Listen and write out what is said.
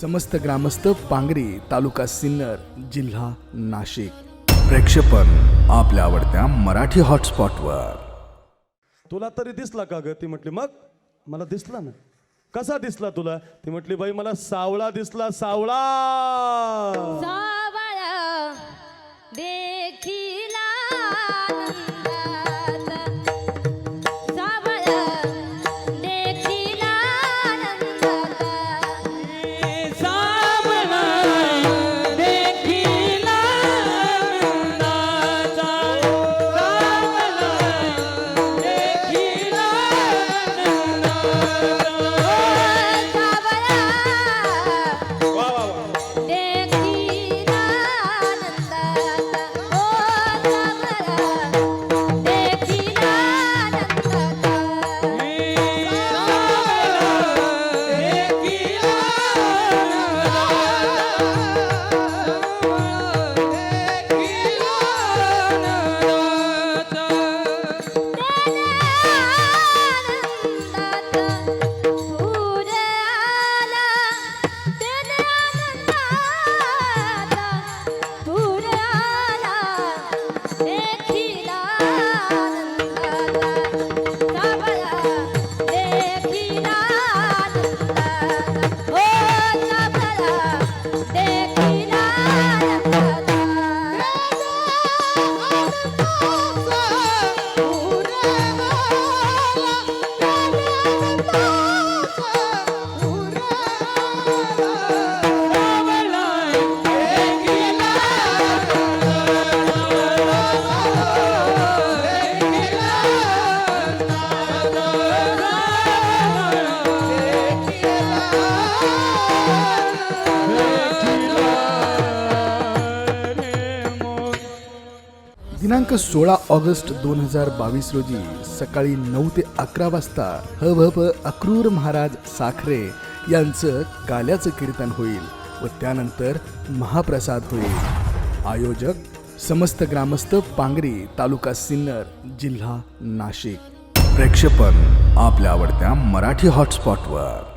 समस्त ग्रामस्थ पांगरी तालुका सिन्नर जिल्हा नाशिक. प्रेक्षेपण आपल्या आवडत्या मराठी हॉटस्पॉटवर. तुला तरी दिसला का ग? ती म्हटली मग? मला दिसला ना. कसा दिसला तुला? ती म्हटली बाई मला सावळा दिसला सावळा. सावळा देखिला दिनांक सोळा ऑगस्ट दोन हजार बावीस रोजी सकाळी नऊ ते अकरा वाजता ह भ प अक्रूर महाराज साखरे यांचं काल्याचं कीर्तन होईल व त्यानंतर महाप्रसाद होईल. आयोजक समस्त ग्रामस्थ पांगरी तालुका सिन्नर जिल्हा नाशिक. प्रेक्षेपण आपल्या आवडत्या मराठी हॉटस्पॉटवर